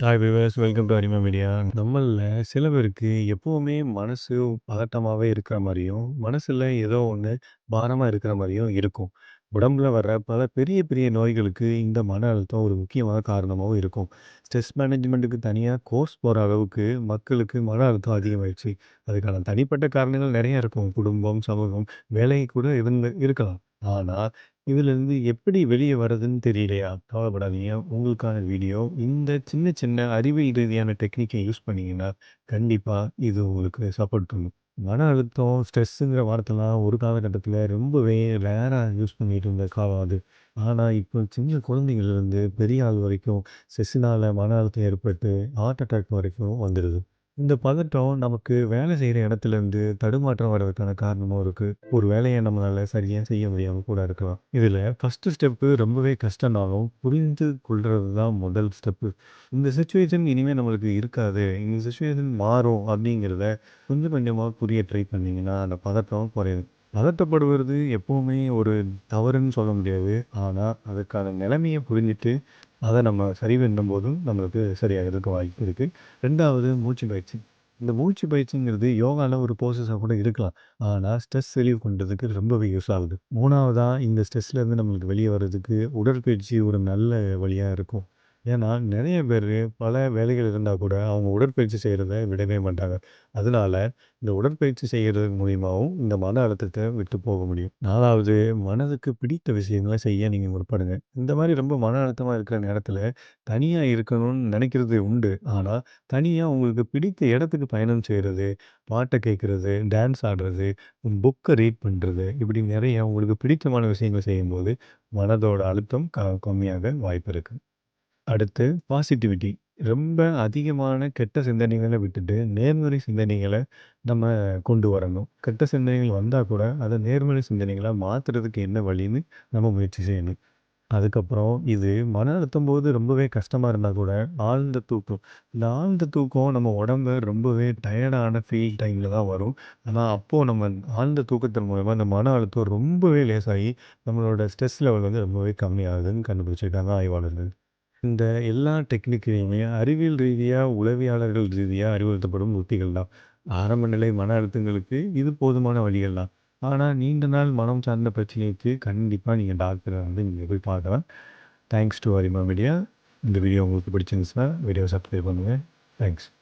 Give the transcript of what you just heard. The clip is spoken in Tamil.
Hi viewers welcome to Arima media. நம்மளில் சில பேருக்கு எப்போவுமே மனசு பதட்டமாகவே இருக்கிற மாதிரியும் மனசில் ஏதோ ஒன்று பாரமாக இருக்கிற மாதிரியும் இருக்கும். உடம்புல வர்ற பல பெரிய பெரிய நோய்களுக்கு இந்த மன அழுத்தம் ஒரு முக்கியமான காரணமாகவும் இருக்கும். ஸ்ட்ரெஸ் மேனேஜ்மெண்ட்டுக்கு தனியாக கோர்ஸ் போகிற அளவுக்கு மக்களுக்கு மன அழுத்தம் அதிகமாயிடுச்சு அதுக்கான தனிப்பட்ட காரணங்கள் நிறையா இருக்கும். குடும்பம், சமூகம், வேலை கூட இருந்து இருக்கலாம். ஆனா, இதுலருந்து எப்படி வெளிய வரதுன்னு தெரியலையா? கவலைப்படாதீங்க. உங்களுக்கான வீடியோ. இந்த சின்ன சின்ன அறிவியல் ரீதியான டெக்னிக்க யூஸ் பண்ணீங்கன்னா, கண்டிப்பா இது உங்களுக்கு சப்போர்ட் பண்ணும். மன அழுத்தம், ஸ்ட்ரெஸ்ஸுங்கிற வார்த்தைலாம் ஒரு காலகட்டத்தில ரொம்பவே ரேரா யூஸ் பண்ணிட்டு இருந்த காலம் அது. ஆனா, இப்போ சின்ன குழந்தைங்கள்லேருந்து பெரிய ஆள் வரைக்கும் ஸ்ட்ரெஸ்ஸுனால மன அழுத்தம் ஏற்பட்டு, ஹார்ட் அட்டாக் வரைக்கும் வந்துருது. இந்த பதட்டம் நமக்கு வேலை செய்கிற இடத்துல இருந்து தடுமாற்றம் வர்றதுக்கான காரணமும் இருக்குது ஒரு வேலையை நம்மளால் சரியாக செய்ய முடியாமல் கூட இருக்கலாம். இதில் ஃபஸ்ட்டு ஸ்டெப்பு ரொம்பவே கஷ்டம்னாலும், புரிந்து கொள்வது தான் முதல் ஸ்டெப்பு. இந்த சுச்சுவேஷன் இனிமே நம்மளுக்கு இருக்காது. இந்த சுச்சுவேஷன் மாறும் அப்படிங்கிறத கொஞ்சம் கொஞ்சமாக புரிய ட்ரை பண்ணிங்கன்னா அந்த பதட்டம் குறையும். பதட்டப்படுவது எப்பவுமே ஒரு தவறுன்னு சொல்ல முடியாது. ஆனா, அதுக்கான நிலைமைய புரிஞ்சுட்டு, அத நம்ம சரி பண்ணும்போதும் நம்மளுக்கு சரியாகறதுக்கு வாய்ப்பு இருக்கு. 2வது மூச்சு பயிற்சி. இந்த மூச்சு பயிற்சிங்கிறது யோகால ஒரு ப்ரோசஸா கூட இருக்கலாம். ஆனா, ஸ்ட்ரெஸ் ரிலீவ் பண்றதுக்கு ரொம்பவே யூஸ் ஆகுது. 3வதா இந்த ஸ்ட்ரெஸ்லேருந்து நம்மளுக்கு வெளிய வர்றதுக்கு உடற்பயிற்சி ஒரு நல்ல வழியா இருக்கும். ஏன்னா, நிறைய பேர் பல வேலைகள் இருந்தால் கூட அவங்க உடற்பயிற்சி செய்கிறத விடவே மாட்டாங்க. அதனால இந்த உடற்பயிற்சி செய்கிறது மூலியமாவும் இந்த மன அழுத்தத்தை விட்டு போக முடியும். 4வது மனதுக்கு பிடித்த விஷயங்கள செய்ய நீங்கள் முற்படுங்க. இந்த மாதிரி ரொம்ப மன அழுத்தமா இருக்கிற நேரத்தில் தனியா இருக்கணும்னு நினைக்கிறது உண்டு. ஆனா, தனியா உங்களுக்கு பிடித்த இடத்துக்கு பயணம் செய்கிறது பாட்ட கேட்கறது, டான்ஸ் ஆடுறது, புக்க ரீட் பண்றது, இப்படி நிறைய உங்களுக்கு பிடித்தமான விஷயங்களை செய்யும்போது, மனதோட அழுத்தம் க கம்மியாக வாய்ப்பு இருக்கு. அடுத்து பாசிட்டிவிட்டி. ரொம்ப அதிகமான கெட்ட சிந்தனைகள விட்டுட்டு, நேர்மறை சிந்தனைகள நம்ம கொண்டு வரணும். கெட்ட சிந்தனைகள் வந்தா கூட, அத நேர்மறை சிந்தனைகளா மாத்துறதுக்கு என்ன வழின்னு நம்ம முயற்சி செய்யணும். அதுக்கப்புறம் இது மன அழுத்தம் போது ரொம்பவே கஷ்டமா இருந்தா கூட, ஆழ்ந்த தூக்கம். இந்த ஆழ்ந்த தூக்கம் நம்ம உடம்பு ரொம்பவே டயர்டான ஃபீல் டைம்ல தான் வரும். ஆனா, அப்போ நம்ம ஆழ்ந்த தூக்கத்தின் மூலமா இந்த மன அழுத்தம் ரொம்பவே லேசாகி, நம்மளோட ஸ்ட்ரெஸ் லெவல் வந்து ரொம்பவே கம்மியாகுதுன்னு கண்டுபிடிச்சிருக்காங்க ஆய்வாளர்கள். இந்த எல்லா டெக்னிக்கையுமே அறிவியல் ரீதியா, உளவியலாளர்கள் ரீதியா அறிவுறுத்தப்படும் உத்திகள் தான். ஆரம்ப நிலை மன அழுத்தங்களுக்கு இது போதுமான வழிகள் தான். ஆனா, நீண்ட நாள் மனம் சார்ந்த பிரச்சனைக்கு கண்டிப்பா நீங்க டாக்டர வந்து நீங்க போய் பார்க்கலாம். Thanks to Arima media. இந்த வீடியோ உங்களுக்கு பிடிச்சிருந்துச்சுன்னா, வீடியோவை சப்ஸ்கிரைப் பண்ணுங்க. தேங்க்ஸ்.